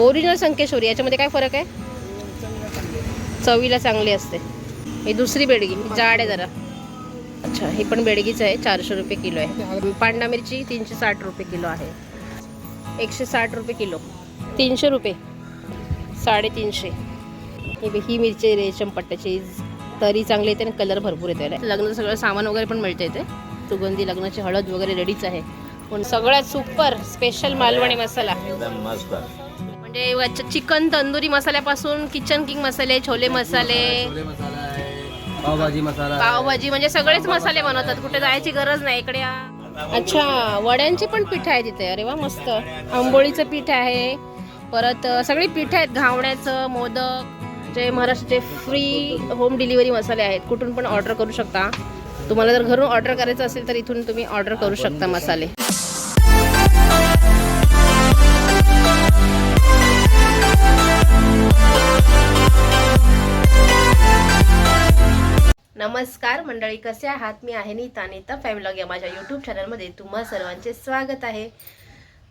Original Sankeshwari याच्यामध्ये काय फरक आहे? चवीला चांगली असते. ही दुसरी बेडगी जाड आहे जरा. अच्छा ही पण बेडगीच आहे चारशे रुपये किलो आहे. पांढरा मिरची तीनशे साठ रुपये किलो आहे. एकशे साठ रुपये किलो. तीनशे रुपये. साडेतीनशे. ही ही मिरची रेशम पट्ट्याची. तरी चांगली येते आणि कलर भरपूर येते लग्नाचं सगळं सामान वगैरे पण मिळतं इथे. सुगंधी लग्नाची हळद वगैरे रेडीच आहे. पण सगळ्यात सुपर स्पेशल मालवणी मसाला. एकदम मस्त. म्हणजे चिकन तंदुरी मसाल्यापासून किचन किंग मसाले छोले मसाले पावभाजी मसाला. पावभाजी म्हणजे सगळेच मसाले बनवतात. कुठे जायची गरज नाही इकडे. अच्छा वड्यांची पण पीठ आहे तिथे. अरे वा मस्त. आंबोळीचं पीठ आहे. परत सगळी पीठ आहेत. घावण्याचं मोदक जे महाराष्ट्राचे फ्री होम डिलिव्हरी मसाले आहेत. कुठून पण ऑर्डर करू शकता. तुम्हाला जर घरून ऑर्डर करायचं असेल तर इथून तुम्ही ऑर्डर करू शकता मसाले. नमस्कार मंडळी कसे आहात? मी आहे नीता नीता फॅमिलॉग या माझ्या यूट्यूब चॅनलमध्ये तुम्हा सर्वांचे स्वागत आहे.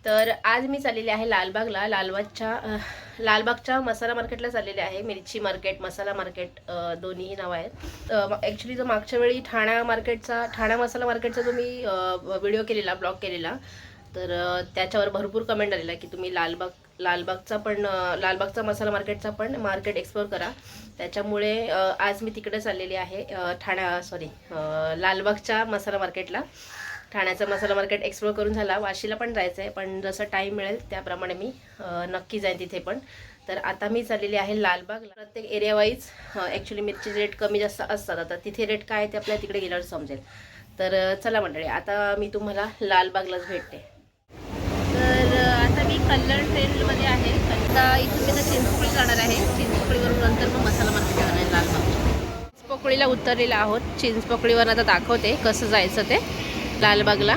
तर आज मी चाललेली आहे लालबागला. लालबागच्या लालबागच्या मसाला मार्केटला चाललेले आहे. मिरची मार्केट मसाला मार्केट दोन्हीही नावं आहेत. ॲक्च्युली जो मागच्या वेळी ठाणा मार्केटचा ठाणा मसाला मार्केटचा जो मी व्हिडिओ केलेला ब्लॉग केलेला तर त्याच्यावर भरपूर कमेंट आलेला की तुम्ही लालबाग लालबागचा पण लालबागचा मसाला मार्केटचा पण मार्केट एक्सप्लोर करा. त्याच्यामुळे आज मी तिकडे चाललेली आहे ठाण्या ठाणा सॉरी लालबागच्या मसाला मार्केटला. ठाण्याचं मसाला मार्केट एक्सप्लोर करून झाला. वाशीला पण जायचं आहे पण जसं टाईम मिळेल त्याप्रमाणे मी नक्की जाईन तिथे पण. तर आता मी चाललेली आहे लालबाग. प्रत्येक एरिया वाईज ॲक्च्युली मिरची रेट कमी जास्त असतात. आता तिथे रेट काय आहे ते आपल्याला तिकडे गेल्यावर समजेल. तर चला मंडळी आता मी तुम्हाला लालबागलाच भेटते. मी कल्याण ट्रेनमध्ये आहे. आता इथून मी आता चिंचपोळी जाणार आहे. चिंचपोळीवरून नंतर मग मसाला मार्केट जाणार आहे लालबाग चिंचपोकळीला उतरलेला आहोत. चिंचपोकळीवर आता दाखवते कसं जायचं ते लालबागला.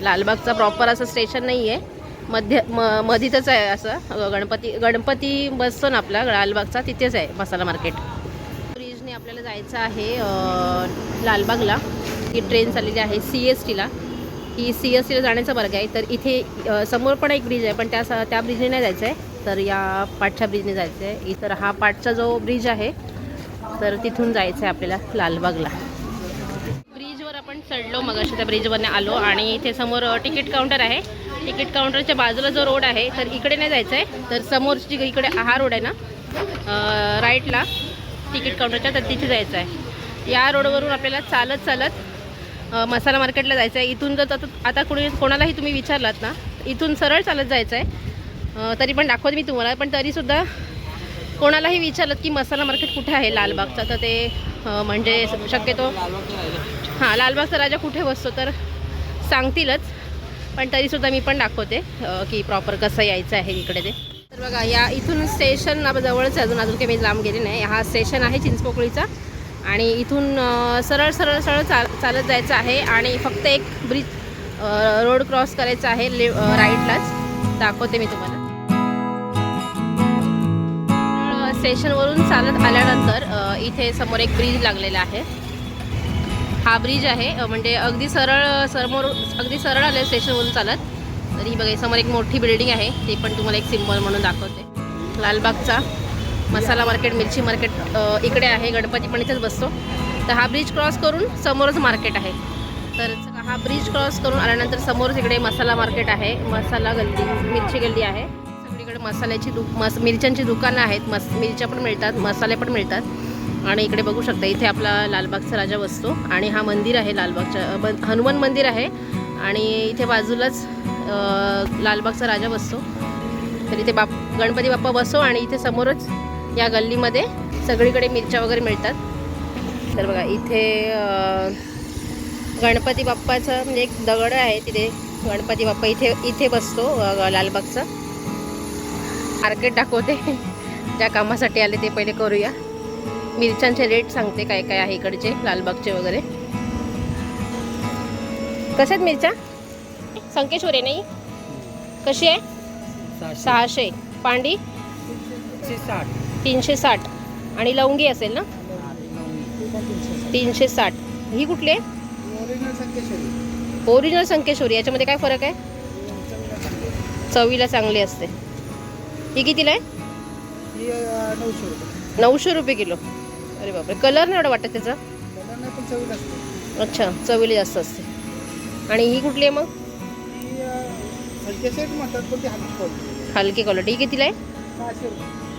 लालबागचा प्रॉपर असं स्टेशन नाही आहे मध्य म मधीतच आहे असं. गणपती गणपती बसतो ना आपला लालबागचा तिथेच आहे मसाला मार्केट ब्रिजने आपल्याला जायचं आहे लालबागला. ही ट्रेन चाललेली आहे सी एस टीला ही सी एस सीला जाण्याचा मार्ग आहे. तर इथे समोर पण एक ब्रिज आहे पण त्या स- त्या ब्रिजने नाही जायचं आहे तर या पाठच्या ब्रिजने जायचं आहे इतर हा पाठचा जो ब्रिज आहे तर तिथून जायचं आहे आपल्याला लालबागला. ब्रिजवर आपण चढलो मग त्या ब्रिजवरने आलो आणि इथे समोर तिकीट काउंटर आहे. तिकीट काउंटरच्या बाजूला जो रोड आहे तर इकडे नाही जायचं आहे तर समोरची इकडे हा रोड आहे ना राईटला तिकीट काउंटरच्या तर तिथे जायचं आहे या रोडवरून आपल्याला चालत चालत मसाला मार्केटला जायचं आहे इथून जर आता आता कुणी कोणालाही तुम्ही विचारलात ना इथून सरळ चालत जायचं आहे तरी पण दाखवते मी तुम्हाला. पण तरीसुद्धा कोणालाही विचारलं की मसाला मार्केट कुठे आहे लालबागचा? तर ते म्हणजे शक्यतो हां लालबागचा राजा कुठे बसतो तर सांगतीलच. पण तरीसुद्धा मी पण दाखवते की प्रॉपर कसं यायचं आहे इकडे ते. तर बघा या इथून स्टेशन जवळच अजून अजून काही मी लांब गेले नाही. हा स्टेशन आहे चिंचपोकळीचा. आणि इथून सरळ सरळ सरळ चाल चालत जायचं आहे आणि फक्त एक ब्रिज रोड क्रॉस करायचा आहे ले राईटलाच. दाखवते मी तुम्हाला. स्टेशनवरून चालत आल्यानंतर इथे समोर एक ब्रिज लागलेला आहे. हा ब्रिज आहे म्हणजे अगदी सरळ समोर अगदी सरळ आले स्टेशनवरून चालत. तर ही बघा समोर एक मोठी बिल्डिंग आहे ती पण तुम्हाला एक सिम्बॉल म्हणून दाखवते. लालबागचा मसाला मार्केट मिरची मार्केट इकडे आहे गणपती पण इथेच बसतो. तर हा ब्रिज क्रॉस करून समोरच मार्केट आहे. तर चला, हा ब्रिज क्रॉस करून आल्यानंतर समोरच इकडे मसाला मार्केट आहे. मसाला गल्ली मिरची गल्ली आहे. सगळीकडे मसाल्याची दु मस मिरच्यांची दुकानं आहेत. मस मिरच्या पण मिळतात मसाले पण मिळतात. आणि इकडे बघू शकता इथे आपला लालबागचा राजा बसतो. आणि हा मंदिर आहे लालबागच्या ब- हनुमान मंदिर आहे. आणि इथे बाजूलाच लालबागचा राजा बसतो. तर इथे बाप गणपती बाप्पा बसतो आणि इथे समोरच या गल्लीमध्ये सगळीकडे मिरच्या वगैरे मिळतात. तर बघा इथे गणपती बाप्पाचं म्हणजे एक दगड आहे तिथे. गणपती बाप्पा इथे इथे बसतो लालबागचा. मार्केट दाखवते. ज्या कामासाठी आले ते पहिले करूया. मिरच्यांचे रेट सांगते काय काय आहे इकडचे लालबागचे वगैरे. कशात मिरच्या? संकेश्वरी नाही? कशी आहे? सहाशे. पांडी? साठ. तीनशे साठ. आणि लवंगी असेल ना? तीनशे साठ. ही कुठली आहे? ओरिजिनल संकेश्वरी. याच्यामध्ये काय फरक आहे? चवीला चांगली असते. ही कितीला आहे? ही नऊशे रुपये किलो. अरे बापरे. कलर नाही एवढं वाटत त्याचा? अच्छा चवीला जास्त असते. आणि ही कुठली आहे मग? ही हलकी क्वालिटी ही कितीला आहे?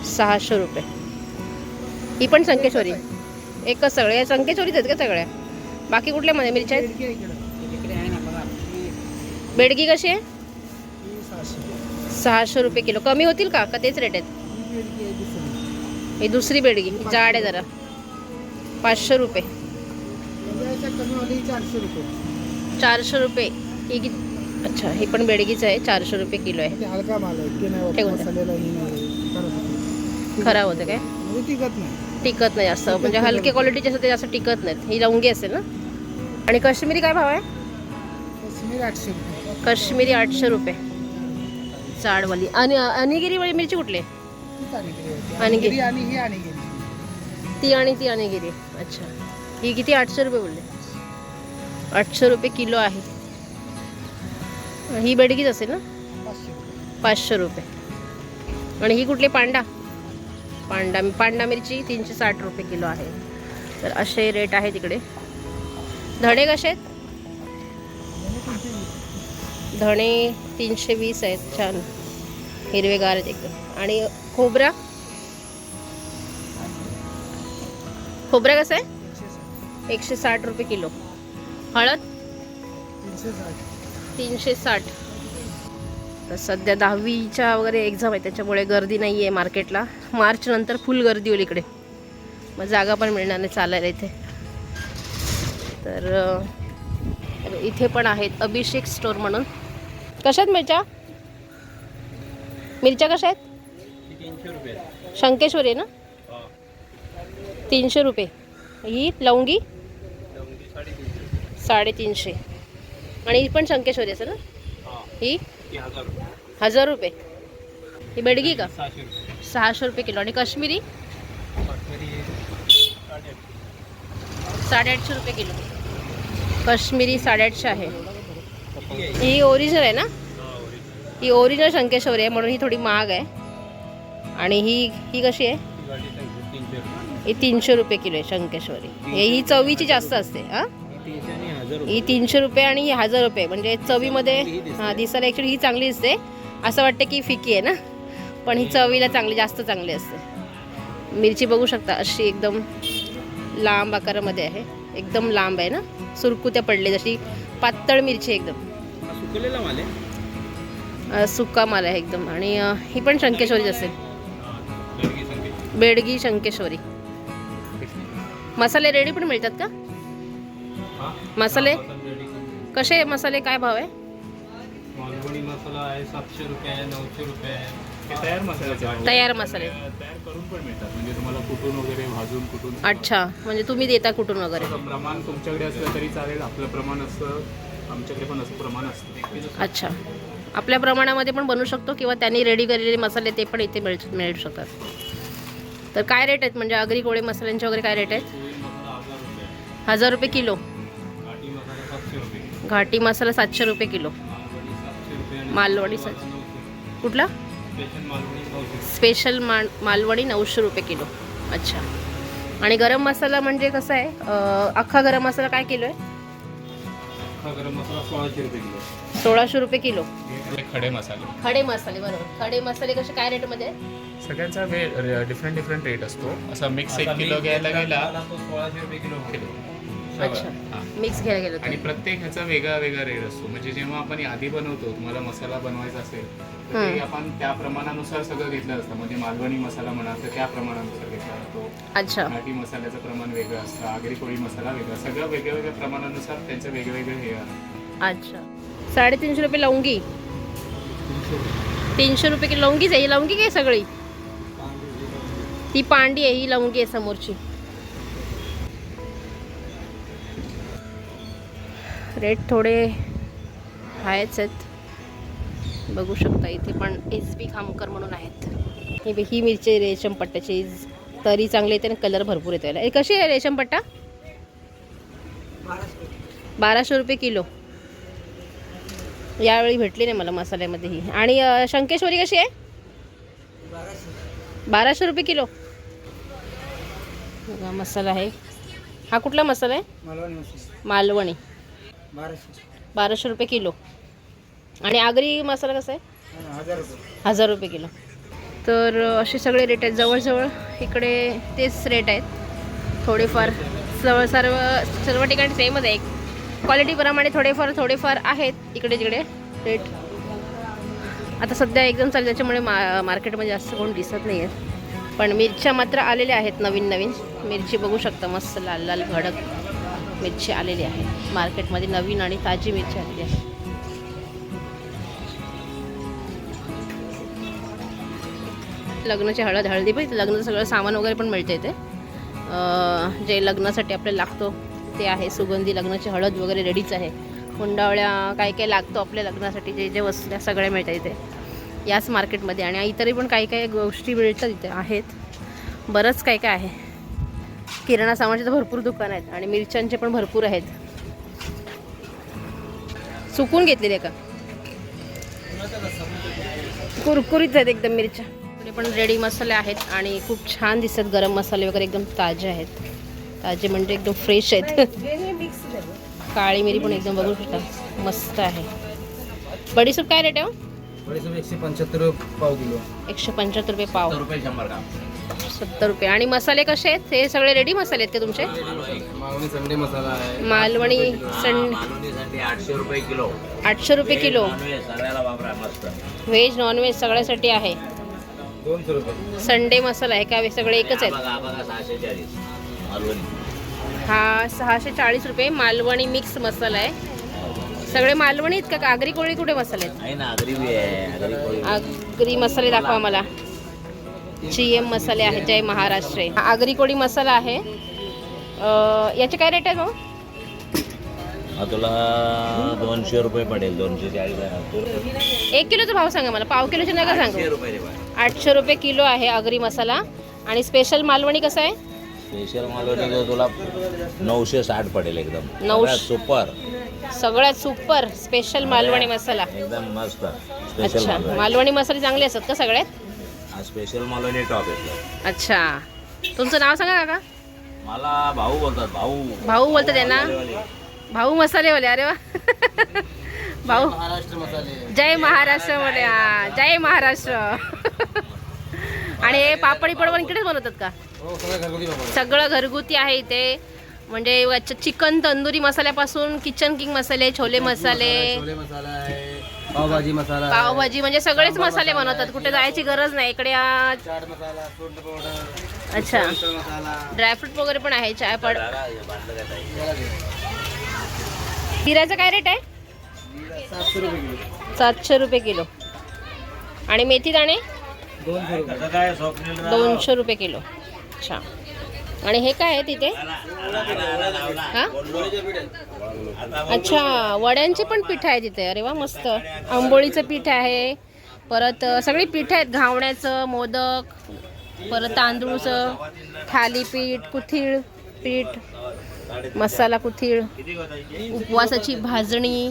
सहाशे रुपये. ही पण संकेश्वरी. एकच सगळे या संकेश्वरीच आहेत का सगळ्या? बाकी कुठल्या मध्ये मिरच्या आहेत? बेडगी कशी आहे? सहाशे रुपये किलो. कमी होतील का? का तेच रेट आहेत? ही दुसरी बेडगी. जाड आहे जरा. पाचशे रुपये. चारशे रुपये. ही अच्छा ही पण बेडगीच आहे. चारशे रुपये किलो आहे. ठेवून खराब होते. काय? म्हणजे टिकत नाही. टिकत नाही जास्त. म्हणजे हलके क्वालिटीचे असं ते जास्त टिकत नाहीत. ही लवंगी असेल ना? आणि काश्मीरी काय भाव आहे? काश्मीर आठशे रुपये. काश्मीरी आठशे रुपये. जाडवाली. आणि अनिगिरी वाली मिरची कुठली अनिगिरी आणि ही अनिगिरी. ती आणि ती अनिगिरी. अच्छा. ही किती? आठशे रुपये बोलले. आठशे रुपये किलो आहे. ही बेडगीच असेल ना. पाचशे रुपये. आणि ही कुठली? पांडा पांडा पांडा मिरची तीनशे साठ रुपये किलो आहे. तर असे रेट आहे तिकडे धणे कसे आहेत? धणे तीनशे वीस आहेत छान. हिरवेगार आहेत एकदम. आणि खोबरा? खोबरा कसं आहे? एकशे साठ रुपये किलो. हळद? तीनशे साठ. तर सध्या दहावीच्या वगैरे एक्झाम आहे त्याच्यामुळे गर्दी नाही आहे मार्केटला मार्च नंतर फुल गर्दी होईल इकडे. मग जागा पण मिळणार नाही चालायला इथे. तर इथे पण आहेत अभिषेक स्टोर म्हणून. कशात मिरच्या? मिरच्या कशा आहेत शंकेश्वरी आहे ना? तीनशे रुपये. ही लवंगी? साडेतीनशे. आणि ही पण शंकेश्वरी असेल ना? ही? हजार रुपये. ही बेडगी का? सहाशे रुपये. किलो. आणि काश्मीरी? साडेआठशे रुपये किलो. काश्मीरी साडेआठशे आहे. ही ओरिजिनल आहे ना? ही ओरिजिनल शंकेश्वरी आहे म्हणून ही थोडी महाग आहे. आणि ही ही कशी आहे? ही तीनशे रुपये. किलो आहे शंकेश्वरी. हे ही चवीची जास्त असते हां? ही तीनशे रुपये आणि ही हजार रुपये. म्हणजे चवीमध्ये हां दिसायला ॲक्च्युली ही चांगली दिसते. असं वाटतं की फिकी आहे ना? पण ही चवीला चांगली जास्त चांगली असते. मिरची बघू शकता अशी एकदम लांब आकारामध्ये आहे. एकदम लांब आहे ना? सुरकुत्या पडले जशी पातळ मिरची एकदम. सुकलेला माल आहे? अ, सुका माल आहे एकदम. आणि ही पण शंकेश्वरीच असेल बेडगी शंकेश्वरी. मसाले रेडी पण मिळतात का? मसाले? कसे मसाले? काय भाव आहे? मालवणी मसाला आहे सातशे रुपये आहे नऊशे रुपये आहे. हे तयार मसाल्याचे आहे. तयार मसाले. तयार करून पण मिळतात. म्हणजे तुम्हाला कुटून वगैरे भाजून कुटून अच्छा. म्हणजे तुम्ही देता कुठून वगैरे? प्रमाण तुमच्याकडे असलं तरी चालेल. आपलं प्रमाण असतं आमच्याकडे पण असं प्रमाण असतं. अच्छा. आपल्या प्रमाणामध्ये पण बनवू शकतो किंवा त्यांनी रेडी केलेले मसाले ते पण इथे मिळ मिळू शकतात. तर काय रेट आहेत? म्हणजे आगरी कोळी मसाल्यांचे वगैरे काय रेट आहेत? पोळी मसाला हजार रुपये हजार रुपये किलो. घाटी मसाला सातशे रुपये किलो. मालवणी सातशे. कुठला? स्पेशल मालवणी नऊशे स्पेशल मा मालवणी नऊशे रुपये किलो. अच्छा. आणि गरम मसाला म्हणजे कसं आहे? अं, अख्खा गरम मसाला काय किलो आहे? अख्खा गरम मसाला सोळाशे रुपये किलो. सोळाशे रुपये किलो. हे खडे मसाले. खडे मसाले बरोबर. खडे मसाले कसे काय रेटमध्ये सगळ्यांचा डिफरंट डिफरंट रेट असतो. असा मिक्स एक किलो घ्यायला गेला. सोळाशे रुपये किलो हां. मिक्स घ्यायला गेलो आणि तर प्रत्येक ह्याचा वेगळा वेगळा रेट असतो. म्हणजे जेव्हा आपण आधी बनवतो तुम्हाला मसाला बनवायचा असेल तर ते हम्म. आपण त्या प्रमाणानुसार सगळं घेतलं असतं. म्हणजे मालवणी मसाला म्हणा तर त्या प्रमाणानुसार घेतला जातो. अच्छा. घाटी मसाल्याचं प्रमाण वेगळं असतं. आगरी कोळी मसाला वेगळा. सगळं वेगळ्या वेगळ्या प्रमाणानुसार त्यांचं वेगवेगळे हे आहे. अच्छा. साडेतीनशे रुपये लवंगी. तीनशे रुपये किलो लवंगीच आहे. ही लवंगी काय सगळी? ती पांडी आहे. ही लवंगी आहे समोरची. रेट थोडे आहेच आहेत. बघू शकता इथे पण एस बी खामकर म्हणून आहेत. ही ही मिरची रेशम पट्ट्याची तरी चांगली येते आणि कलर भरपूर येतो याला कशी आहे रेशम पट्टा? बाराशे रुपये किलो. यावेळी भेटली नाही मला मसाल्यामध्ये ही. आणि शंकेश्वरी कशी आहे? बाराशे रुपये किलो. मसाला आहे. हा कुठला मसाला आहे? मालवणी. बाराशे. रुपये किलो. आणि आगरी मसाला कसा आहे? हजार रुपये. किलो. तर असे सगळे रेट आहेत. जवळजवळ इकडे तेच रेट आहेत. थोडेफार सर्व सर्व सर्व ठिकाणी सेमच आहे. क्वालिटीप्रमाणे थोडेफार थोडेफार आहेत. इकडे तिकडे रेट. आता सध्या एकदम चालू त्याच्यामुळे मा मार्केटमध्ये जास्त कोण दिसत नाही आहेत पण मिरच्या मात्र आलेल्या आहेत नवीन नवीन. मिरची बघू शकता. मस्त लाल लाल भडक. मिरची आलेली आहे. मार्केटमध्ये नवीन आणि ताजी मिरची आलेली आहे. लग्नाची हळद हळदी पण लग्नाचं सगळं सामान वगैरे पण मिळते इथे. जे लग्नासाठी आपल्याला लागतो ते आहे. सुगंधी लग्नाची हळद वगैरे रेडीच आहे. हुंडावळ्या काय काय लागतो आपल्या लग्नासाठी जे जे वस्तू त्या सगळ्या मिळतात इथे. याच मार्केटमध्ये आणि इतरही पण काही काही गोष्टी मिळतात इथे आहेत. बरंच काय काय आहे. किराणा सामानाचे तर भरपूर दुकान आहेत आणि मिरच्यांचे पण भरपूर आहेत. सुकून घेतलेले का? कुरकुरीत आहेत एकदम मिरच्या. इकडे पण रेडी मसाले आहेत आणि खूप छान दिसतात गरम मसाले वगैरे एकदम ताजे आहेत. ताजे म्हणजे एकदम फ्रेश आहेत. काळी मिरी पण एकदम बघू शकता. मस्त आहे. बडीसूप काय रेट आहे हो? एकशे पंच्याहत्तर पाव किलो. एकशे पंच्याहत्तर रुपये पाव. सत्तर रुपये. आणि मसाले कसे आहेत? हे सगळे रेडी मसाले आहेत का तुमचे? मालवणी संडे मसाला आहे. मालवणी सण मालवणीसाठी आठशे रुपये किलो. आठशे रुपये किलो. व्हेज नॉनव्हेज सगळ्यासाठी आहे. संडे मसाला आहे का? सगळे एकच आहेत? हा सहाशे चाळीस. रुपये मालवणी मिक्स मसाला आहे. सगळे मालवणी आहेत का? आगरी कोळी कुठे मसाले आहेत? आगरी मसाले दाखवा मला. जी एम मसाले आहेत जय महाराष्ट्र. हा आगरी कोळी मसाला आहे. याचे काय रेट आहे हा तुला दोनशे रुपये पडेल दोनशे चाळीस. एक किलोचा भाव सांगा मला पाव किलोचे नका सांगू. आठशे रुपये किलो आहे आगरी मसाला. आणि स्पेशल मालवणी कसं आहे? स्पेशल मालवणी तुला नऊशे साठ पडेल एकदम. नऊशे- सुपर सगळ्यात सुपर स्पेशल मालवणी मसाला. एकदम मस्त. अच्छा मालवणी मसाले चांगले असतात का सगळ्यात? हा स्पेशल मालवणी टॉप येतो अच्छा. तुमचं नाव सांगा काका. मला भाऊ बोलतात भाऊ. भाऊ बोलतात त्यांना मालवणी. भाऊ मसालेवाले अरे वा. भाऊ. महाराष्ट्र मसाले. जय महाराष्ट्रमध्ये हा. जय महाराष्ट्र. आणि हे पापडी पडवण इकडेच बनवतात का? हो सगळं घरगुती बाबा सगळं घरगुती आहे इथे. म्हणजे चिकन तंदुरी मसाल्यापासून किचन किंग मसाले छोले मसाले. छोले मसाला आहे पावभाजी मसाला पावभाजी म्हणजे सगळेच मसाले बनवतात कुठे जायची गरज नाही. इकडे आ- चाट मसाला सोंड पावडर अच्छा. मसाला. ड्रायफ्रूट वगैरे पण आहे चाय पड हे. हिराचा काय रेट आहे? सातशे रुपये किलो. सातशे रुपये किलो. आणि मेथी दाणे दोनशे रुपये. कसं काय स्वप्नील दोनशे रुपये किलो. अच्छा. आणि हे काय आहे तिथे? हा? अच्छा वड्यांचे पण पीठ आहे तिथे. अरे वा मस्त. आंबोळीचं पीठ आहे. परत सगळी पीठ आहेत घावण्याचं मोदक परत तांदूळचं थालीपीठ कुथीळ पीठ मसाला कुथीळ उपवासाची भाजणी.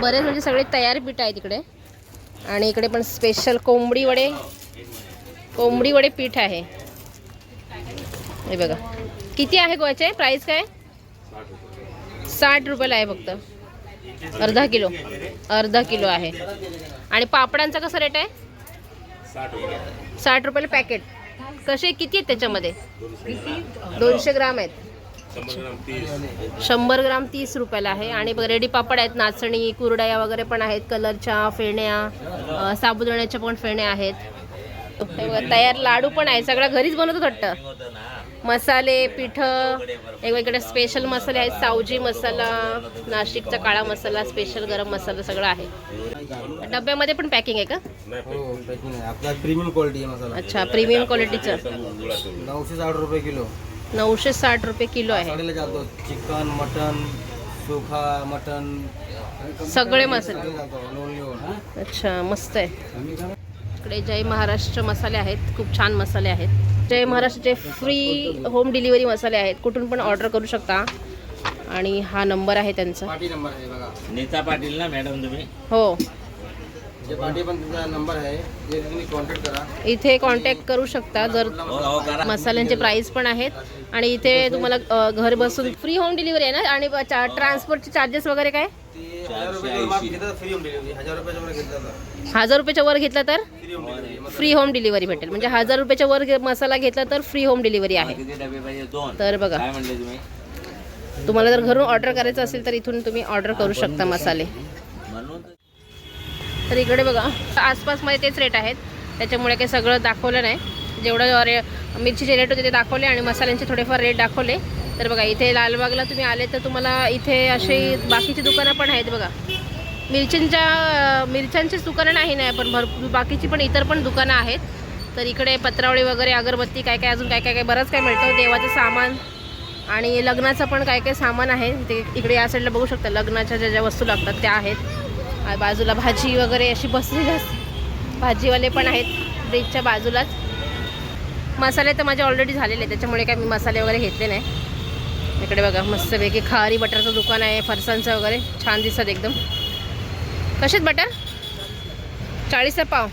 बरेच म्हणजे सगळे तयार पीठ आहे तिकडे. आणि इकडे पण स्पेशल कोंबडी वडे कोंबडी वडे पीठ आहे. हे बघा. किती आहे गोव्याचे प्राईस काय? साठ रुपयाला आहे फक्त. अर्धा किलो. अर्धा किलो आहे. आणि पापडांचा कसा रेट आहे? साठ रुपयाला पॅकेट कसे? किती आहेत त्याच्यामध्ये? दोनशे ग्राम आहेत. शंभर ग्राम तीस रुपयाला आहे. आणि रेडी पापड आहेत. नाचणी कुरडया वगैरे पण आहेत. कलरच्या फेण्या साबुदाण्याच्या पण फेण्या आहेत. तयार लाडू पण आहे सगळं घरीच बनवतो वाटतं. मसाले पीठ वेगवेगळे स्पेशल मसाले आहेत. सावजी मसाला नाशिकचा काळा मसाला स्पेशल गरम मसाला सगळं आहे. डब्यामध्ये पण पॅकिंग आहे का? हो आपला प्रीमियम क्वालिटी मसाला. अच्छा प्रीमियम क्वालिटीचं नऊशे साठ रुपये किलो. नऊशे साठ रुपये किलो आहे. चिकन मटन सुखा मटन. सगळे मसाले. अच्छा मस्त आहे. इकडे जय महाराष्ट्र मसाले आहेत. खूप छान मसाले आहेत. जय महाराष्ट्राचे फ्री होम डिलिव्हरी मसाले आहेत. कुठून पण ऑर्डर करू शकता. आणि हा नंबर आहे त्यांचा. पाटी नंबर आहे बघा. नीता पाटील ना मॅडम तुम्ही? हो. जे पाठी पण तुमचा नंबर आहे जे तुम्ही कॉन्टॅक्ट करा. इथे कॉन्टॅक्ट करू शकता. जर हो हो मसाल्यांचे प्राईस पण आहेत. आणि इथे तुम्हाला घर बसून फ्री होम डिलिव्हरी आहे ना? आणि ट्रान्सपोर्टचे चार्जेस वगैरे काय? ती हजार रुपयाच्या वर घेतलं तर? फ्री होम डिलिव्हरी भेटेल. म्हणजे हजार रुपयाच्या वर मसाला घेतला तर फ्री होम डिलिव्हरी आहे. तर बघा. तुम्हाला जर घरून ऑर्डर करायचं असेल तर इथून तुम्ही ऑर्डर करू शकता मसाले. तर- तर इकडे बघा आसपासमध्ये तेच रेट आहेत. त्याच्यामुळे काही सगळं दाखवलं नाही. जेवढं रे मिरचीचे रेट होते ते दाखवले आणि मसाल्यांचे थोडेफार रेट दाखवले. तर बघा इथे लालबागला तुम्ही आले तर तुम्हाला इथे अशी बाकीची दुकानं पण आहेत बघा. मिरच्यांच्या मिरच्यांचीच दुकानं नाही नाही पण भरपूर बाकीची पण इतर पण दुकानं आहेत. तर इकडे पत्रावळी वगैरे अगरबत्ती काय काय अजून काय काय काय बरंच काय मिळतं. देवाचं सामान आणि लग्नाचं पण काय काय सामान आहे. ते इकडे या साईडला बघू शकता. लग्नाच्या ज्या ज्या वस्तू लागतात त्या आहेत. बाजूला भाजी वगैरे अशी बसलेली असते. भाजीवाले पण आहेत ब्रिजच्या बाजूलाच. मसाले तर माझे ऑलरेडी झालेले त्याच्यामुळे काय मी मसाले वगैरे घेतले नाही. इकडे बघा मस्तपैकी खारी बटरचं दुकान आहे फरसांचं वगैरे. छान दिसत एकदम. कसेत बटर? चाळीसचा पाव.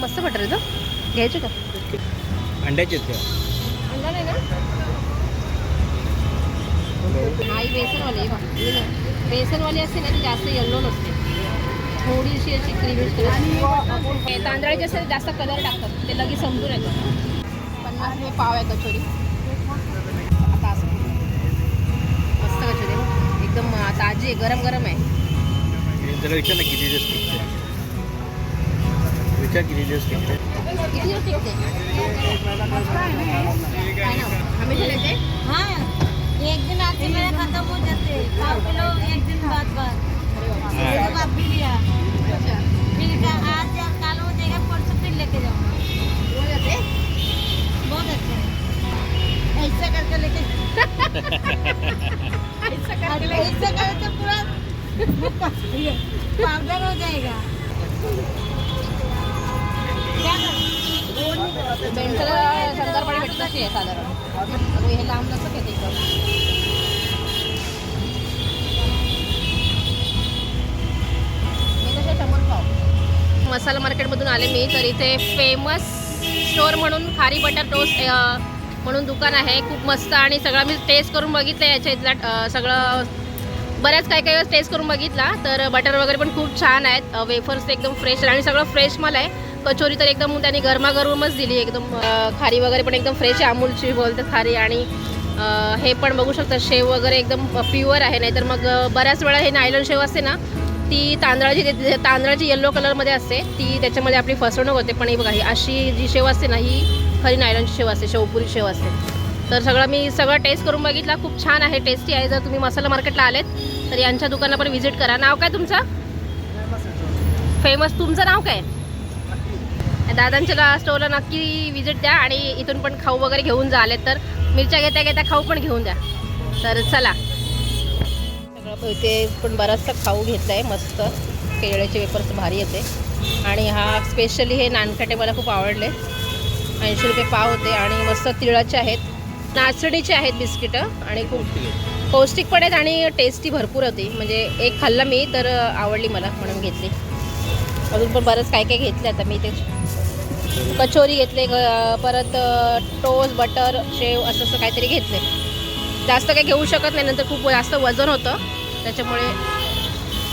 मस्त बटर आहे तो. घ्यायचे का? अंड्याचे अंडा नाही ना? आई बेसनवाली. ही. बेसनवाली असते ना ती जास्त येल्लो नसते. थोडीशी अशी क्रीमिश कलर तांदळाचे असेल तर जास्त कलर टाकतात. ते लगेच समजून येतं पन्नास रुपये पाव आहे कचोरी. आता असं. मस्त कचोरी. एकदम ताजी आहे गरम गरम आहे. त्याला विचार ना किती दिवस टिकते विचार किती दिवस टिकते किती दिवस टिकते हाँ। एक दिन आके मेरा खत्म हो। जाते एक दिन बाद बाद बाद भी लिया फिर का आज या कल हो। जाएगा परसों फिर लेके जाऊँगा हो जाते बहुत अच्छा है ऐसा करके लेके ऐसा करे तो पूरा पाउडर हो जाएगा क्या शंकरपाळी भेटत अशी आहे साधारण हे लांब नसतं घेते एकदम मसाला मार्केटमधून आले मी तर इथे फेमस स्टोअर म्हणून खारी बटर टोस्ट म्हणून दुकान आहे. खूप मस्त आणि सगळं मी टेस्ट करून बघितलं याच्या इथला सगळं बऱ्याच काही काही वेळेस टेस्ट करून बघितला तर बटर वगैरे पण खूप छान आहेत. वेफर्स एकदम फ्रेश आणि सगळं फ्रेश माल आहे. कचोरी तर एकदम त्यांनी गरमागरमच दिली एकदम खारी वगैरे पण एकदम फ्रेश आहे. अमूलची बोलतात खारी आणि हे पण बघू शकता शेव वगैरे एकदम प्युअर आहे. नाहीतर मग बऱ्याच वेळा हे नायलॉन शेव असते ना ती तांदळाची तांदळाची येल्लो कलरमध्ये असते. ती त्याच्यामध्ये आपली फसवणूक होते. पण ही बघा ही अशी जी शेव असते ना ही खरी नायलॉनची शेव असते शेवपुरी शेव असते. तर सगळं मी सगळं टेस्ट करून बघितला. खूप छान आहे टेस्टी आहे. जर तुम्ही मसाला मार्केटला आलेत तर यांच्या दुकानाला पण व्हिजिट करा. नाव काय तुमचं? फेमस तुमचं नाव काय? दादांच्या स्टोरला नक्की व्हिजिट द्या आणि इथून पण खाऊ वगैरे घेऊन जा आलेत तर. मिरच्या घेता घेता खाऊ पण घेऊन द्या. तर चला. सगळं इथे पण बराचसा खाऊ घेतला आहे मस्त. केळ्याचे वेपर्स भारी येते. आणि हा स्पेशली हे नानखटे मला खूप आवडले. ऐंशी रुपये पाव होते आणि मस्त तिळाचे आहेत. नाचणीचे आहेत बिस्किटं आणि खूप पौष्टिक पण आहेत आणि टेस्टी भरपूर होती. म्हणजे एक खाल्ला मी तर आवडली मला म्हणून घेतली. अजून पण बरंच काय काय घेतलं आता मी ते. कचोरी घेतले परत टोस्ट बटर शेव असं असं काहीतरी घेतले जास्त काही घेऊ शकत नाही नंतर खूप जास्त वजन होतं. त्याच्यामुळे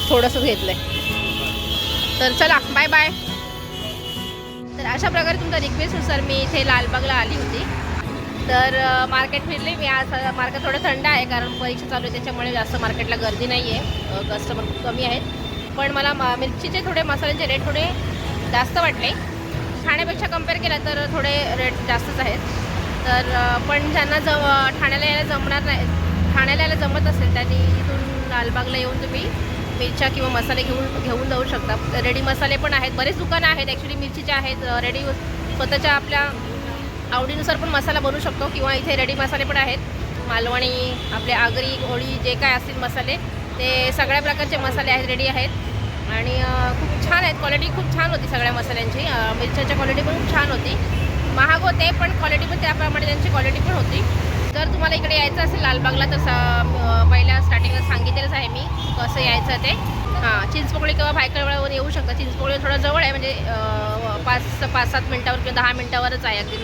थोडंसं घेतलं आहे तर चला बाय बाय तर अशा प्रकारे तुमचा रिक्वेस्टनुसार मी इथे लालबागला आली होती. तर मार्केट फिरले. मी आज मार्केट थोडं थंड आहे कारण परीक्षा चालू आहे त्याच्यामुळे जास्त मार्केटला गर्दी नाही आहे. कस्टमर खूप कमी आहेत. पण मला मा- मिरचीचे थोडे मसाल्यांचे रेट थोडे जास्त वाटले. ठाण्यापेक्षा कंपेअर केला तर थोडे रेट जास्तच आहेत. तर पण ज्यांना जव ठाण्याला यायला जमणार नाही ठाण्याला यायला जमत असेल त्यांनी इथून लालबागला येऊन तुम्ही मिरच्या किंवा मसाले घेऊन घेऊन जाऊ शकता. रेडी मसाले पण आहेत. बरेच दुकानं आहेत ॲक्च्युली मिरचीचे आहेत. रेडी स्वतःच्या आपल्या आवडीनुसार पण मसाला बनवू शकतो किंवा इथे रेडी मसाले पण आहेत. मालवणी आपले आगरी होळी जे काय असतील मसाले ते सगळ्या प्रकारचे मसाले आहेत रेडी आहेत. आणि खूप छान आहेत. क्वालिटी खूप छान होती सगळ्या मसाल्यांची. मिरच्याची क्वालिटी पण खूप छान होती. महाग होते पण क्वालिटी पण त्याप्रमाणे त्यांची क्वालिटी पण होती. जर तुम्हाला इकडे यायचं असेल लालबागला तर पहिल्या स्टार्टिंगला सांगितलेलंच आहे मी कसं यायचं ते. हां चिंचपोकळी किंवा भायकळवळावर येऊ शकता चिंचपोकळी थोडं जवळ आहे म्हणजे पाच पाच सात मिनटावर किंवा दहा मिनटावरच आहे अगदी.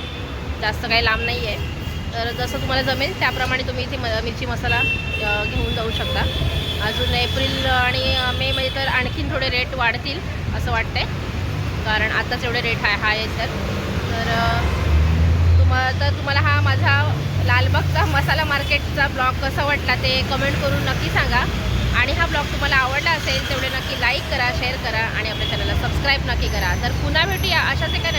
जास्त काही लांब नाही आहे. तर जसं तुम्हाला जमेल त्याप्रमाणे तुम्ही इथे म मिरची मसाला घेऊन जाऊ शकता. अजून एप्रिल आणि मेमध्ये तर आणखीन थोडे रेट वाढतील असं वाटतंय. कारण आताच एवढे रेट आहे हाय आहेत तर तर तुम्हाला तुम्हा तर तुम्हाला हा माझा लालबागचा मसाला मार्केटचा ब्लॉग कसा वाटला ते कमेंट करून नक्की सांगा. आणि हा ब्लॉग तुम्हाला आवडला असेल तेवढे नक्की लाईक करा शेअर करा आणि आपल्या चॅनलला सबस्क्राईब नक्की करा. तर पुन्हा भेटूया अशाच एका